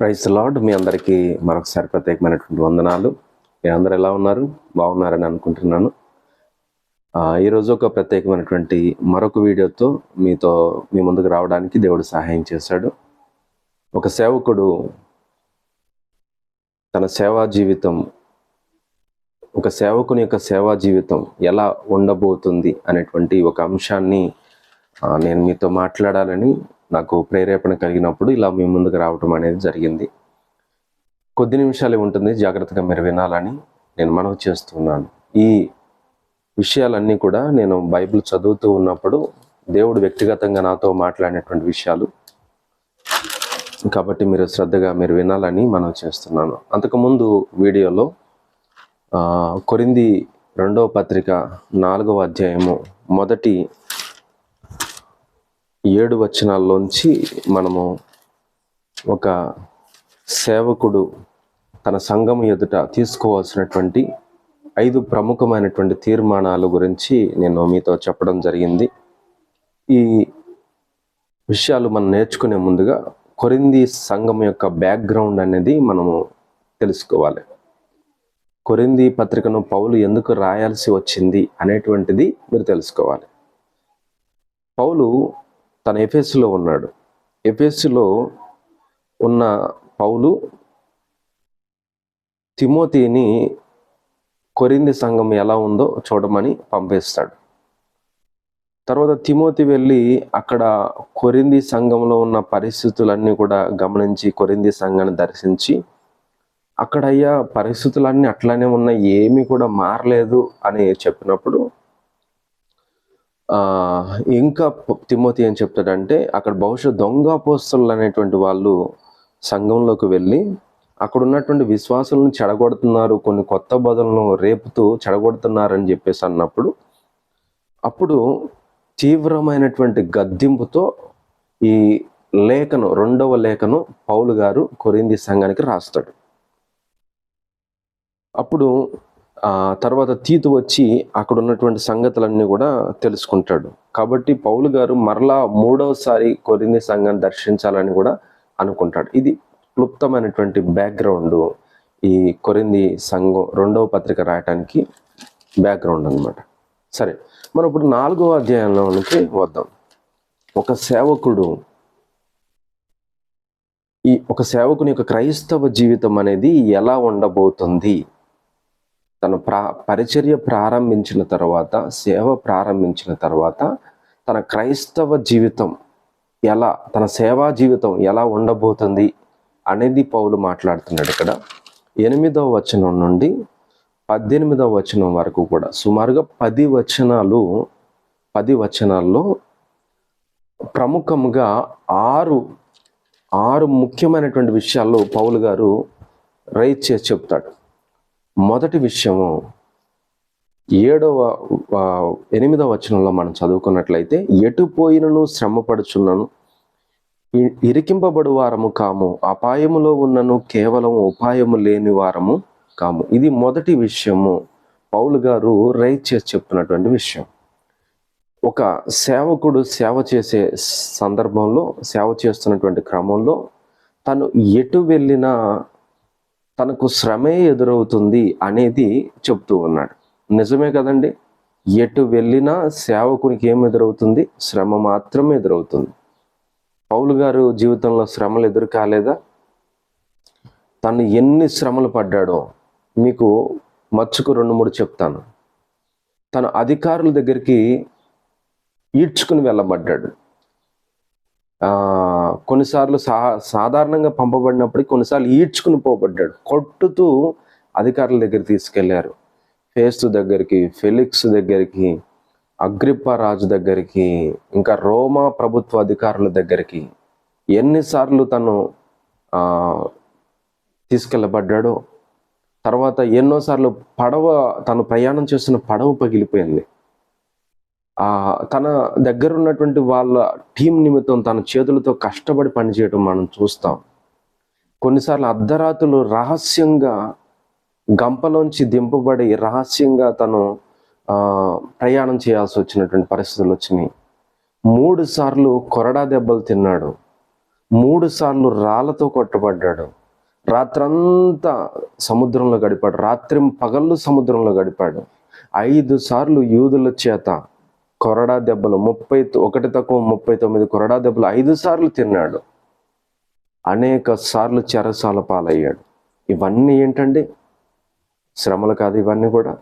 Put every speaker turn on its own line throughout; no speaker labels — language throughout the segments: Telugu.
Praise lord. మీ అందరికీ మరొకసారి ప్రత్యేకమైనటువంటి వందనాలు. మీ అందరు ఎలా ఉన్నారు? బాగున్నారని అనుకుంటున్నాను. ఈరోజు ఒక ప్రత్యేకమైనటువంటి మరొక వీడియోతో మీతో మీ ముందుకు రావడానికి దేవుడు సహాయం చేశాడు. ఒక సేవకుడు తన సేవా జీవితం ఒక సేవకుని యొక్క సేవా జీవితం ఎలా ఉండబోతుంది అనేటువంటి ఒక అంశాన్ని నేను మీతో మాట్లాడాలని నాకు ప్రేరేపణ కలిగినప్పుడు ఇలా మీ ముందుకు రావటం అనేది జరిగింది. కొద్ది నిమిషాలే ఉంటుంది జాగ్రత్తగా మీరు వినాలని నేను మనవి చేస్తున్నాను. ఈ విషయాలన్నీ కూడా నేను బైబిల్ చదువుతూ ఉన్నప్పుడు దేవుడు వ్యక్తిగతంగా నాతో మాట్లాడినటువంటి విషయాలు కాబట్టి మీరు శ్రద్ధగా మీరు వినాలని మనం చేస్తున్నాను. అంతకుముందు వీడియోలో కొరింది రెండవ పత్రిక నాలుగవ అధ్యాయము మొదటి ఏడు వచనాల్లోంచి మనము ఒక సేవకుడు తన సంఘం ఎదుట తీసుకోవాల్సినటువంటి ఐదు ప్రముఖమైనటువంటి తీర్మానాల గురించి నేను మీతో చెప్పడం జరిగింది. ఈ విషయాలు మనం నేర్చుకునే ముందుగా కొరింది సంఘం యొక్క బ్యాక్గ్రౌండ్ అనేది మనము తెలుసుకోవాలి. కొరింది పత్రికను పౌలు ఎందుకు రాయాల్సి వచ్చింది అనేటువంటిది మీరు తెలుసుకోవాలి. పౌలు తన ఎఫెస్సులో ఉన్నాడు. ఎఫెస్సులో ఉన్న పౌలు తిమోతిని కొరింది సంఘం ఎలా ఉందో చూడమని పంపిస్తాడు. తర్వాత తిమోతి వెళ్ళి అక్కడ కొరింది సంఘంలో ఉన్న పరిస్థితులన్నీ కూడా గమనించి కొరింది సంఘాన్ని దర్శించి అక్కడయ్యా పరిస్థితులన్నీ అట్లానే ఉన్నాయి ఏమీ కూడా మారలేదు అని చెప్పినప్పుడు ఇంకా తిమ్మతి ఏం చెప్తాడంటే అక్కడ బహుశా దొంగ పోస్తులు అనేటువంటి వాళ్ళు సంఘంలోకి వెళ్ళి అక్కడ ఉన్నటువంటి విశ్వాసులను చెడగొడుతున్నారు కొన్ని కొత్త బదులను రేపుతూ చెడగొడుతున్నారని చెప్పేసి అన్నప్పుడు అప్పుడు తీవ్రమైనటువంటి గద్దింపుతో ఈ లేఖను రెండవ లేఖను పౌలు గారు కొరింది సంఘానికి రాస్తాడు. అప్పుడు తర్వాత తీతు వచ్చి అక్కడ ఉన్నటువంటి సంగతులన్నీ కూడా తెలుసుకుంటాడు. కాబట్టి పౌలు గారు మరలా మూడవసారి కొరింది సంఘాన్ని దర్శించాలని కూడా అనుకుంటాడు. ఇది క్లుప్తమైనటువంటి బ్యాక్గ్రౌండ్ ఈ కొరింది సంఘం రెండవ పత్రిక రాయటానికి బ్యాక్గ్రౌండ్ అన్నమాట. సరే మనం ఇప్పుడు నాలుగవ అధ్యాయంలోనికి వద్దాం. ఒక సేవకుడు ఈ ఒక సేవకుని యొక్క క్రైస్తవ జీవితం అనేది ఎలా ఉండబోతుంది? తన ప్రా పరిచర్య ప్రారంభించిన తర్వాత సేవ ప్రారంభించిన తర్వాత తన క్రైస్తవ జీవితం ఎలా తన సేవా జీవితం ఎలా ఉండబోతుంది అనేది పౌలు మాట్లాడుతున్నాడు ఇక్కడ. ఎనిమిదవ వచనం నుండి పద్దెనిమిదవ వచనం వరకు కూడా సుమారుగా పది వచనాలు పది వచనాల్లో ప్రముఖంగా ఆరు ఆరు ముఖ్యమైనటువంటి విషయాల్లో పౌలు గారు రైట్ చేసి చెప్తాడు. మొదటి విషయము ఏడవ ఎనిమిదవ వచనంలో మనం చదువుకున్నట్లయితే ఎటు పోయినను శ్రమపడుచున్నాను ఇరికింపబడు వారము కాము అపాయములో ఉన్నను కేవలం ఉపాయము లేని వారము కాము. ఇది మొదటి విషయము. పౌలు గారు రైట్ చేసి చెప్తున్నటువంటి విషయం. ఒక సేవకుడు సేవ చేసే సందర్భంలో సేవ చేస్తున్నటువంటి క్రమంలో తను ఎటు వెళ్ళినా తనకు శ్రమే ఎదురవుతుంది అనేది చెప్తూ ఉన్నాడు. నిజమే కదండి? ఎటు వెళ్ళినా సేవకునికి ఏం ఎదురవుతుంది? శ్రమ మాత్రమే ఎదురవుతుంది. పౌలు గారు జీవితంలో శ్రమలు ఎదురు కాలేదా? తను ఎన్ని శ్రమలు పడ్డాడో మీకు మచ్చుకు రెండు మూడు చెప్తాను. తను అధికారుల దగ్గరికి ఈడ్చుకుని వెళ్ళబడ్డాడు. కొన్నిసార్లు సా సాధారణంగా పంపబడినప్పటికీ కొన్నిసార్లు ఈడ్చుకుని పోబడ్డాడు. కొట్టుతూ అధికారుల దగ్గర తీసుకెళ్ళారు. ఫేస్తు దగ్గరికి ఫెలిక్స్ దగ్గరికి అగ్రిప్ప రాజు దగ్గరికి ఇంకా రోమా ప్రభుత్వ అధికారుల దగ్గరికి ఎన్నిసార్లు తను తీసుకెళ్ళబడ్డాడో తర్వాత ఎన్నోసార్లు పడవ తను ప్రయాణం చేస్తున్న పడవ పగిలిపోయింది. తన దగ్గర ఉన్నటువంటి వాళ్ళ టీం నిమిత్తం తన చేతులతో కష్టపడి పనిచేయడం మనం చూస్తాం. కొన్నిసార్లు అర్ధరాత్రులు రహస్యంగా గంపలోంచి దింపబడి రహస్యంగా తను ప్రయాణం చేయాల్సి వచ్చినటువంటి పరిస్థితులు వచ్చినాయి. మూడు సార్లు కొరడా దెబ్బలు తిన్నాడు. మూడు సార్లు రాళ్ళతో కొట్టబడ్డాడు. రాత్రంతా సముద్రంలో గడిపాడు. రాత్రి పగళ్ళు సముద్రంలో గడిపాడు. ఐదు సార్లు యూదుల చేత కొరడా దెబ్బలు ముప్పై ఒకటి తక్కువ ముప్పై తొమ్మిది కొరడా దెబ్బలు ఐదు సార్లు తిన్నాడు. అనేక సార్లు చెరసాల పాలయ్యాడు. ఇవన్నీ ఏంటండి? శ్రమలు కాదు ఇవన్నీ కూడా.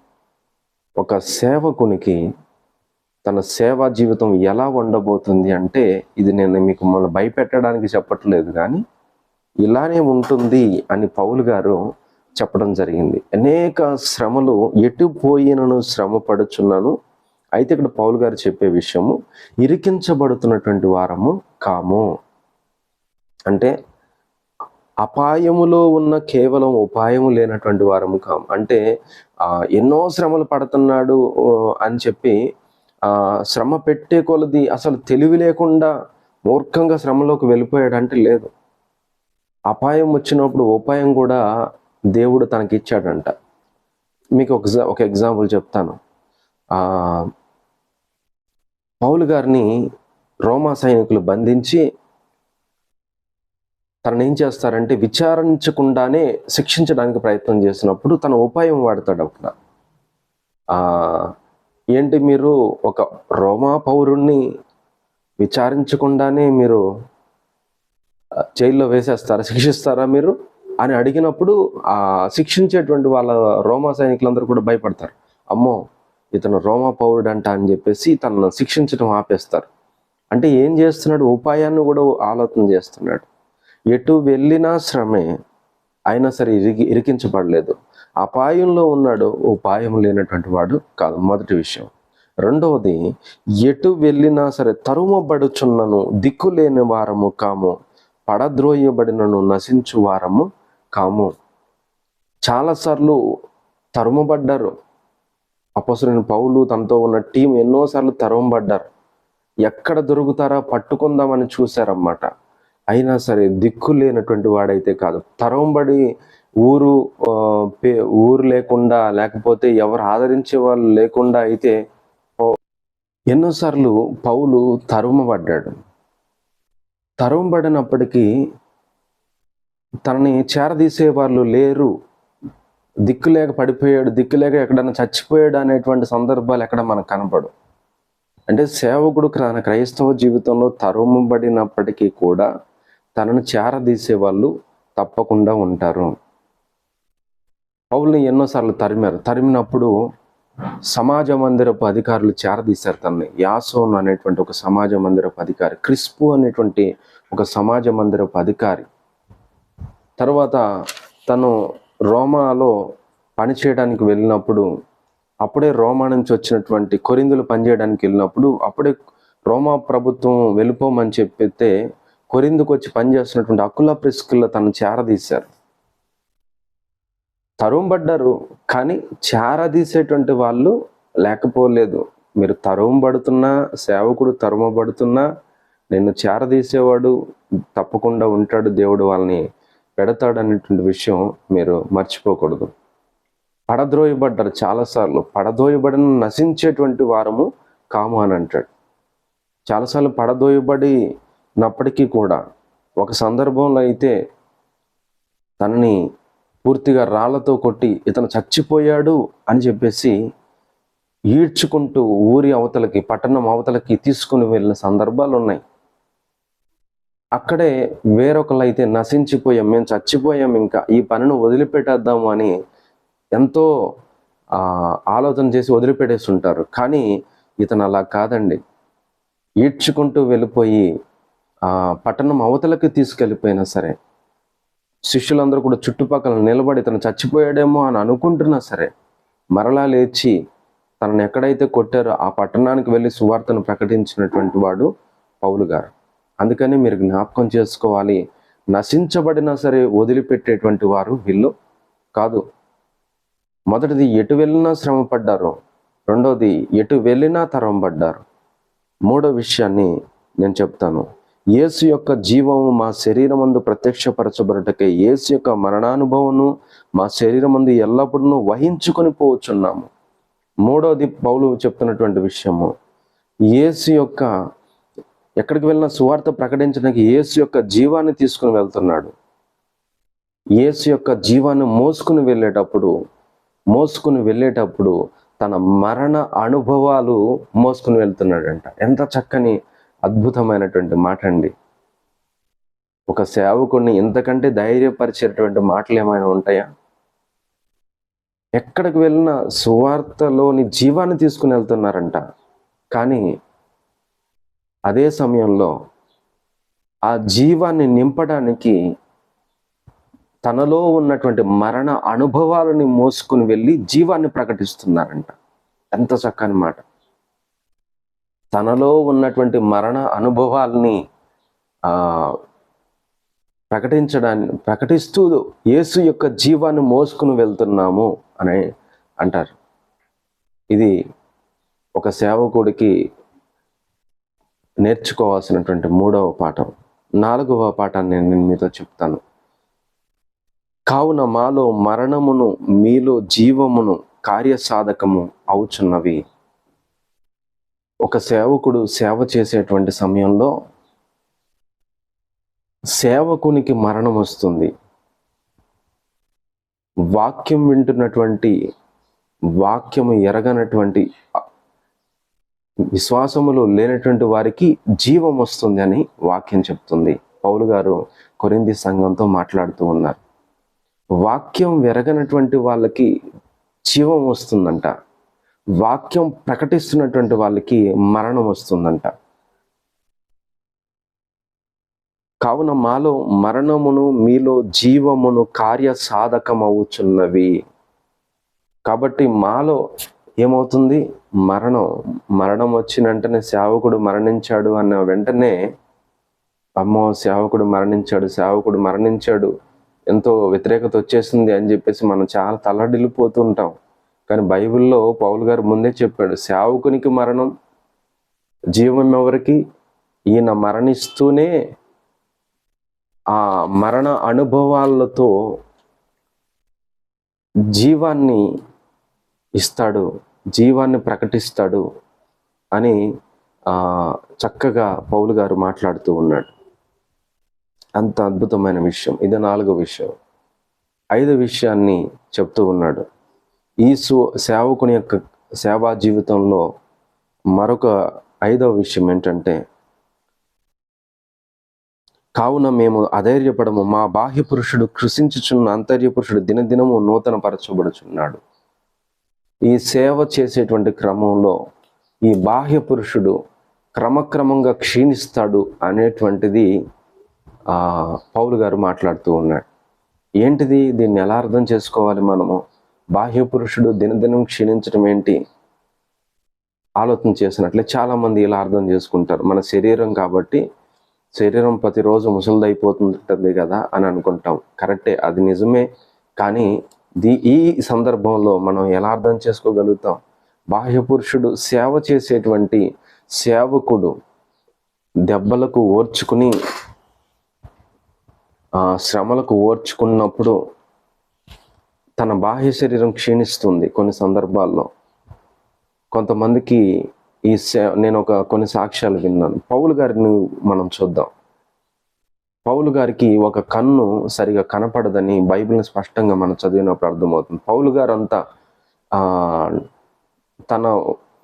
ఒక సేవకునికి తన సేవా జీవితం ఎలా ఉండబోతుంది అంటే ఇది నేను మీకు మన భయపెట్టడానికి చెప్పట్లేదు కానీ ఇలానే ఉంటుంది అని పౌలు గారు చెప్పడం జరిగింది. అనేక శ్రమలు ఎటు పోయినను శ్రమ పడుచున్నాను అయితే ఇక్కడ పౌలు గారు చెప్పే విషయము ఇరికించబడుతున్నటువంటి వారము కాము. అంటే అపాయములో ఉన్న కేవలం ఉపాయము లేనటువంటి వారము కాము. అంటే ఎన్నో శ్రమలు పడుతున్నాడు అని చెప్పి శ్రమ పెట్టే కొలది అసలు తెలివి లేకుండా మూర్ఖంగా శ్రమలోకి వెళ్ళిపోయాడు అంటే లేదు. అపాయం వచ్చినప్పుడు ఉపాయం కూడా దేవుడు తనకి ఇచ్చాడంట మీకు ఒక ఒక ఎగ్జాంపుల్ చెప్తాను. పౌలు గారిని రోమా సైనికులు బంధించి తనని ఏం చేస్తారంటే విచారించకుండానే శిక్షించడానికి ప్రయత్నం చేసినప్పుడు తన ఉపాయం వాడతాడు అక్కడ. ఏంటి మీరు ఒక రోమా పౌరుణ్ణి విచారించకుండానే మీరు జైల్లో వేసేస్తారా శిక్షిస్తారా మీరు? అని అడిగినప్పుడు ఆ శిక్షించేటువంటి వాళ్ళ రోమా సైనికులందరూ కూడా భయపడతారు. అమ్మో ఇతను రోమా పౌరుడు అంట అని చెప్పేసి తనను శిక్షించడం ఆపేస్తారు. అంటే ఏం చేస్తున్నాడు? ఉపాయాన్ని కూడా ఆలోచన చేస్తున్నాడు. ఎటు వెళ్ళినా శ్రమే అయినా సరే ఇరికి ఇరికించబడలేదు. అపాయంలో ఉన్నాడు. ఉపాయం లేనటువంటి వాడు కాదు. మొదటి విషయం. రెండవది ఎటు వెళ్ళినా సరే తరుమబడుచున్నను దిక్కు లేని వారము కాము పడద్రోయబడినను నశించు వారము కాము. చాలాసార్లు తరుమబడ్డారు. అపసరైన పౌలు తనతో ఉన్న టీం ఎన్నోసార్లు తరుమబడ్డారు ఎక్కడ దొరుకుతారా పట్టుకుందామని చూశారన్నమాట. అయినా సరే దిక్కు లేనటువంటి వాడైతే కాదు. తరంబడి ఊరు పే- ఊరు లేకుండా లేకపోతే ఎవరు ఆదరించే వాళ్ళు లేకుండా అయితే ఎన్నోసార్లు పౌలు తరుమబడ్డాడు తరుమబడినప్పటికీ తనని చేరదీసే వాళ్ళు లేరు. దిక్కు లేక పడిపోయాడు దిక్కు లేక ఎక్కడైనా చచ్చిపోయాడు అనేటువంటి సందర్భాలు ఎక్కడ మనకు కనపడు అంటే సేవకుడు తన క్రైస్తవ జీవితంలో తరుమబడినప్పటికీ కూడా తనను చేరదీసే వాళ్ళు తప్పకుండా ఉంటారు. పౌల్ని ఎన్నోసార్లు తరిమారు. తరిమినప్పుడు సమాజ మందిరపు అధికారులు చేరదీశారు తనని. యాసోన్ అనేటువంటి ఒక సమాజ మందిరపు అధికారి క్రిస్పు అనేటువంటి ఒక సమాజ మందిరపు అధికారి. తర్వాత తను రోమాలో పనిచేయడానికి వెళ్ళినప్పుడు అప్పుడే రోమా నుంచి వచ్చినటువంటి కొరిందులు పనిచేయడానికి వెళ్ళినప్పుడు అప్పుడే రోమా ప్రభుత్వం వెళ్ళిపోమని చెప్పితే కొరిందుకు వచ్చి పనిచేస్తున్నటువంటి అకుల ప్రిస్కుల్లో తను చేరదీశారు. తరుంబడ్డారు కానీ చేరదీసేటువంటి వాళ్ళు లేకపోలేదు. మీరు తరుంబడుతున్నా సేవకుడు తరుమబడుతున్నా నిన్ను చేరదీసేవాడు తప్పకుండా ఉంటాడు దేవుడు వాళ్ళని పెడతాడు అనేటువంటి విషయం మీరు మర్చిపోకూడదు. పడద్రోయబడ్డారు చాలాసార్లు. పడదోయబడిన నశించేటువంటి వారము కాము అని అంటాడు. చాలాసార్లు పడదోయబడినప్పటికీ కూడా ఒక సందర్భంలో అయితే తనని పూర్తిగా రాళ్ళతో కొట్టి ఇతను చచ్చిపోయాడు అని చెప్పేసి ఈడ్చుకుంటూ ఊరి అవతలకి పట్టణం అవతలకి తీసుకుని వెళ్ళిన సందర్భాలు ఉన్నాయి అక్కడే వేరొకళ్ళు అయితే నశించిపోయాం మేము చచ్చిపోయాం ఇంకా ఈ పనిని వదిలిపెట్టేద్దాము అని ఎంతో ఆలోచన చేసి వదిలిపెట్టేస్తుంటారు. కానీ ఇతను అలా కాదండి. ఈడ్చుకుంటూ వెళ్ళిపోయి పట్టణం అవతలకి తీసుకెళ్ళిపోయినా సరే శిష్యులందరూ కూడా చుట్టుపక్కల నిలబడి తను చచ్చిపోయాడేమో అని అనుకుంటున్నా సరే మరలా లేచి తనను ఎక్కడైతే కొట్టారో ఆ పట్టణానికి వెళ్ళి సువార్తను ప్రకటించినటువంటి వాడు పౌలు గారు. అందుకని మీరు జ్ఞాపకం చేసుకోవాలి. నశించబడినా సరే వదిలిపెట్టేటువంటి వారు వీళ్ళు కాదు. మొదటిది ఎటు వెళ్ళినా శ్రమ పడ్డారు రెండోది ఎటు వెళ్ళినా తరం పడ్డారు మూడో విషయాన్ని నేను చెప్తాను. యేసు యొక్క జీవము మా శరీరమందు ప్రత్యక్షపరచబడటకే యేసు యొక్క మరణానుభవము మా శరీరమందు ఎల్లప్పుడూ వహించుకొని పోవచ్చున్నాము. మూడోది పౌలు చెప్తున్నటువంటి విషయము. యేసు యొక్క ఎక్కడికి వెళ్ళినా సువార్త ప్రకటించడానికి యేసు యొక్క జీవాన్ని తీసుకుని వెళ్తున్నాడు. యేసు యొక్క జీవాన్ని మోసుకుని వెళ్ళేటప్పుడు మోసుకుని వెళ్ళేటప్పుడు తన మరణ అనుభవాలు మోసుకుని వెళ్తున్నాడంట. ఎంత చక్కని అద్భుతమైనటువంటి మాట అండి ఒక సేవకుడిని ఇంతకంటే ధైర్యపరిచేటువంటి మాటలు ఏమైనా ఉంటాయా? ఎక్కడికి వెళ్ళినా సువార్తలోని జీవాన్ని తీసుకుని వెళ్తున్నారంట. కానీ అదే సమయంలో ఆ జీవాన్ని నింపడానికి తనలో ఉన్నటువంటి మరణ అనుభవాలని మోసుకుని వెళ్ళి జీవాన్ని ప్రకటిస్తున్నారంట. ఎంత చక్కని మాట. తనలో ఉన్నటువంటి మరణ అనుభవాల్ని ప్రకటించడాన్ని ప్రకటిస్తూ యేసు యొక్క జీవాన్ని మోసుకుని వెళ్తున్నాము అని అంటారు. ఇది ఒక సేవకుడికి నేర్చుకోవాల్సినటువంటి మూడవ పాఠం. నాలుగవ పాఠాన్ని నేను మీతో చెప్తాను. కావున మాలో మరణమును మీలో జీవమును కార్యసాధకము అవుచున్నవి. ఒక సేవకుడు సేవ చేసేటువంటి సమయంలో సేవకునికి మరణం వస్తుంది. వాక్యం వింటున్నటువంటి వాక్యము ఎరగనటువంటి విశ్వాసములు లేనటువంటి వారికి జీవం వస్తుంది అని వాక్యం చెప్తుంది. పౌలు గారు కొరింది సంఘంతో మాట్లాడుతూ ఉన్నారు. వాక్యం వెరగనటువంటి వాళ్ళకి జీవం వస్తుందంట. వాక్యం ప్రకటిస్తున్నటువంటి వాళ్ళకి మరణం వస్తుందంట. కావున మాలో మరణమును మీలో జీవమును కార్య సాధకమవుచున్నవి కాబట్టి మాలో ఏమవుతుంది? మరణం. మరణం వచ్చిన వెంటనే సేవకుడు మరణించాడు అన్న వెంటనే అమ్మో సేవకుడు మరణించాడు సేవకుడు మరణించాడు. ఎంతో వ్యతిరేకత వచ్చేసింది అని చెప్పేసి మనం చాలా తల్లడిల్లిపోతూ ఉంటాం కానీ బైబిల్లో పౌలు గారు ముందే చెప్పాడు సేవకునికి మరణం జీవం ఎవరికి? ఈయన మరణిస్తూనే ఆ మరణ అనుభవాలతో జీవాన్ని ఇస్తాడు. జీవాన్ని ప్రకటిస్తాడు అని చక్కగా పౌలు గారు మాట్లాడుతూ ఉన్నాడు. అంత అద్భుతమైన విషయం. ఇది నాలుగో విషయం. ఐదో విషయాన్ని చెప్తూ ఉన్నాడు. ఈ సేవకుని యొక్క సేవా జీవితంలో మరొక ఐదవ విషయం ఏంటంటే కావున మేము అధైర్యపడము. మా బాహ్య పురుషుడు కృషించుచున్న అంతర్య పురుషుడు దినదినము నూతన పరచబడుచున్నాడు ఈ సేవ చేసేటువంటి క్రమంలో ఈ బాహ్య పురుషుడు క్రమక్రమంగా క్షీణిస్తాడు అనేటువంటిది పౌలు గారు మాట్లాడుతూ ఉన్నాడు ఏంటిది? దీన్ని ఎలా అర్థం చేసుకోవాలి మనము? బాహ్య పురుషుడు దినదినం క్షీణించడం ఏంటి? ఆలోచన చేసినట్లే చాలామంది ఇలా అర్థం చేసుకుంటారు. మన శరీరం కాబట్టి శరీరం ప్రతిరోజు ముసలిదైపోతుంటుంది కదా అని అనుకుంటాం. కరెక్టే అది నిజమే. కానీ దీ ఈ సందర్భంలో మనం ఎలా అర్థం చేసుకోగలుగుతాం? బాహ్య పురుషుడు సేవ చేసేటువంటి సేవకుడు దెబ్బలకు ఓర్చుకుని శ్రమలకు ఓర్చుకున్నప్పుడు తన బాహ్య శరీరం క్షీణిస్తుంది కొన్ని సందర్భాల్లో. కొంతమందికి ఈ సే నేను ఒక కొన్ని సాక్ష్యాలు విన్నాను. పౌలు గారిని మనం చూద్దాం. పౌలు గారికి ఒక కన్ను సరిగా కనపడదని బైబిల్ని స్పష్టంగా మనం చదివినప్పుడు అర్థమవుతుంది. పౌలు గారు అంతా తన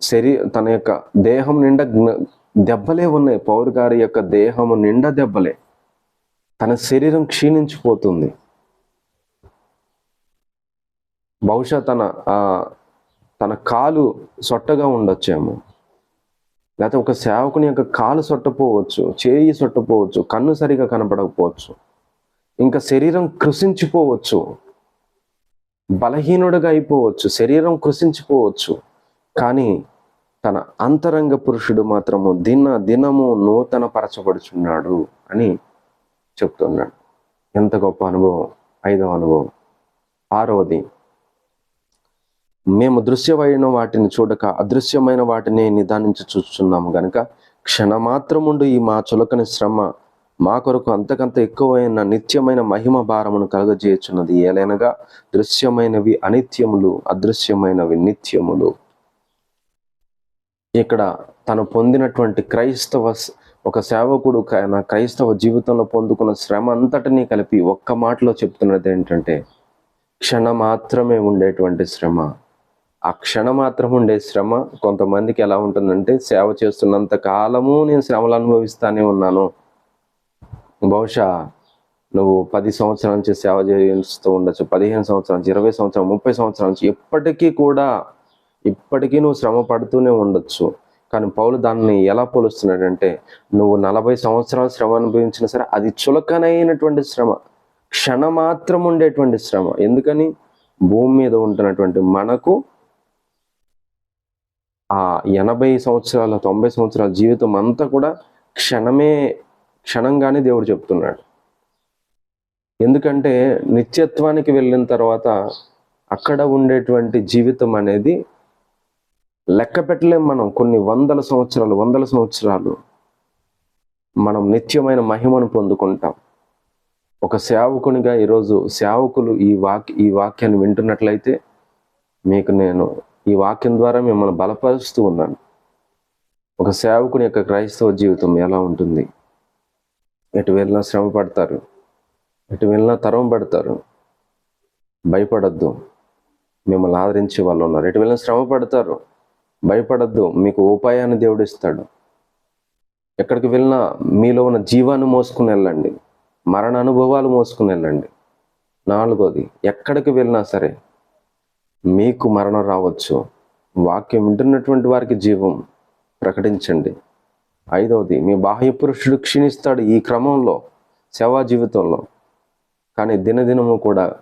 శరీ తన యొక్క దేహం నిండా దెబ్బలే ఉన్నాయి. పౌరు గారి యొక్క దేహము నిండా దెబ్బలే. తన శరీరం క్షీణించిపోతుంది. బహుశా తన తన కాలు సొట్టగా ఉండొచ్చేమో. లేకపోతే ఒక సేవకుని యొక్క కాలు సొట్టపోవచ్చు చేయి సొట్టపోవచ్చు కన్ను సరిగా కనపడకపోవచ్చు ఇంకా శరీరం కృషించిపోవచ్చు బలహీనుడిగా అయిపోవచ్చు శరీరం కృషించిపోవచ్చు కానీ తన అంతరంగ పురుషుడు మాత్రము దిన దినము నూతన పరచబడుచున్నాడు అని చెప్తున్నాడు. ఎంత గొప్ప అనుభవం ఐదవ అనుభవం. ఆరవది మేము దృశ్యమైన వాటిని చూడక అదృశ్యమైన వాటిని నిదానించి చూస్తున్నాము గనుక క్షణమాత్రముండు ఈ మా చులకని శ్రమ మా కొరకు అంతకంత ఎక్కువైన నిత్యమైన మహిమ భారమును కలుగజేయుచున్నది. ఏలైనగా దృశ్యమైనవి అనిత్యములు అదృశ్యమైనవి నిత్యములు. ఇక్కడ తను పొందినటువంటి క్రైస్తవ ఒక సేవకుడు క్రైస్తవ జీవితంలో పొందుకున్న శ్రమ అంతటినీ కలిపి ఒక్క మాటలో చెప్తున్నది ఏంటంటే క్షణ మాత్రమే ఉండేటువంటి శ్రమ. ఆ క్షణ మాత్రం ఉండే శ్రమ కొంతమందికి ఎలా ఉంటుందంటే సేవ చేస్తున్నంత కాలము నేను శ్రమలు అనుభవిస్తానే ఉన్నాను. బహుశా నువ్వు పది సంవత్సరాల నుంచి సేవ చేస్తూ ఉండొచ్చు పదిహేను సంవత్సరాల నుంచి ఇరవై సంవత్సరాలు ముప్పై సంవత్సరాల నుంచి ఇప్పటికీ కూడా ఇప్పటికీ నువ్వు శ్రమ పడుతూనే ఉండొచ్చు. కానీ పౌలు దాన్ని ఎలా పోలుస్తున్నాడంటే నువ్వు నలభై సంవత్సరాలు శ్రమ అనుభవించినా సరే అది చులకనైనటువంటి శ్రమ క్షణమాత్రం ఉండేటువంటి శ్రమ. ఎందుకని? భూమి మీద ఉంటున్నటువంటి మనకు ఆ ఎనభై సంవత్సరాల తొంభై సంవత్సరాల జీవితం అంతా కూడా క్షణమే క్షణంగానే దేవుడు చెప్తున్నాడు. ఎందుకంటే నిత్యత్వానికి వెళ్ళిన తర్వాత అక్కడ ఉండేటువంటి జీవితం అనేది లెక్క పెట్టలేం మనం. కొన్ని వందల సంవత్సరాలు వందల సంవత్సరాలు మనం నిత్యమైన మహిమను పొందుకుంటాం. ఒక సేవకునిగా ఈరోజు సేవకులు ఈ వాక్ ఈ వాక్యాన్ని వింటున్నట్లయితే మీకు నేను ఈ వాక్యం ద్వారా మిమ్మల్ని బలపరుస్తూ ఉన్నాను. ఒక సేవకుని యొక్క క్రైస్తవ జీవితం ఎలా ఉంటుంది? ఎటు వెళ్ళినా శ్రమ పడతారు. ఎటు వెళ్ళినా తరం పడతారు. భయపడద్దు. మిమ్మల్ని ఆదరించే వాళ్ళు ఉన్నారు. ఎటు వెళ్ళినా శ్రమ పడతారు. భయపడద్దు. మీకు ఉపాయాన్ని దేవుడు ఇస్తాడు. ఎక్కడికి వెళ్ళినా మీలో ఉన్న జీవాన్ని మోసుకుని వెళ్ళండి. మరణ అనుభవాలు మోసుకుని వెళ్ళండి. నాలుగోది ఎక్కడికి వెళ్ళినా సరే మీకు మరణం రావచ్చు. వాక్యం వింటున్నటువంటి వారికి జీవం ప్రకటించండి. ఐదవది మీ బాహ్య పురుషుడు క్షీణిస్తాడు ఈ క్రమంలో సేవా జీవితంలో. కానీ దినదినము కూడా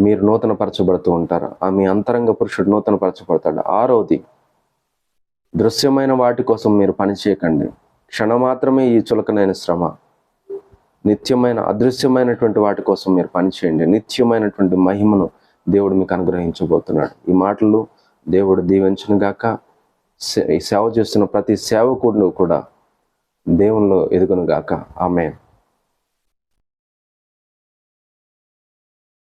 మీరు నూతన పరచబడుతూ ఉంటారు. ఆ మీ అంతరంగ పురుషుడు నూతన పరచబడతాడు ఆరవది దృశ్యమైన వాటి కోసం మీరు పని చేయకండి. క్షణమాత్రమే ఈ చులకనైన శ్రమ. నిత్యమైన అదృశ్యమైనటువంటి వాటి కోసం మీరు పనిచేయండి నిత్యమైనటువంటి మహిమను దేవుడు మీకు అనుగ్రహించబోతున్నాడు. ఈ మాటలు దేవుడు దీవించను గాక. సే- ఈ సేవ చేస్తున్న ప్రతి సేవకుడిని కూడా దేవునిలో ఎదుగును గాక. ఆమె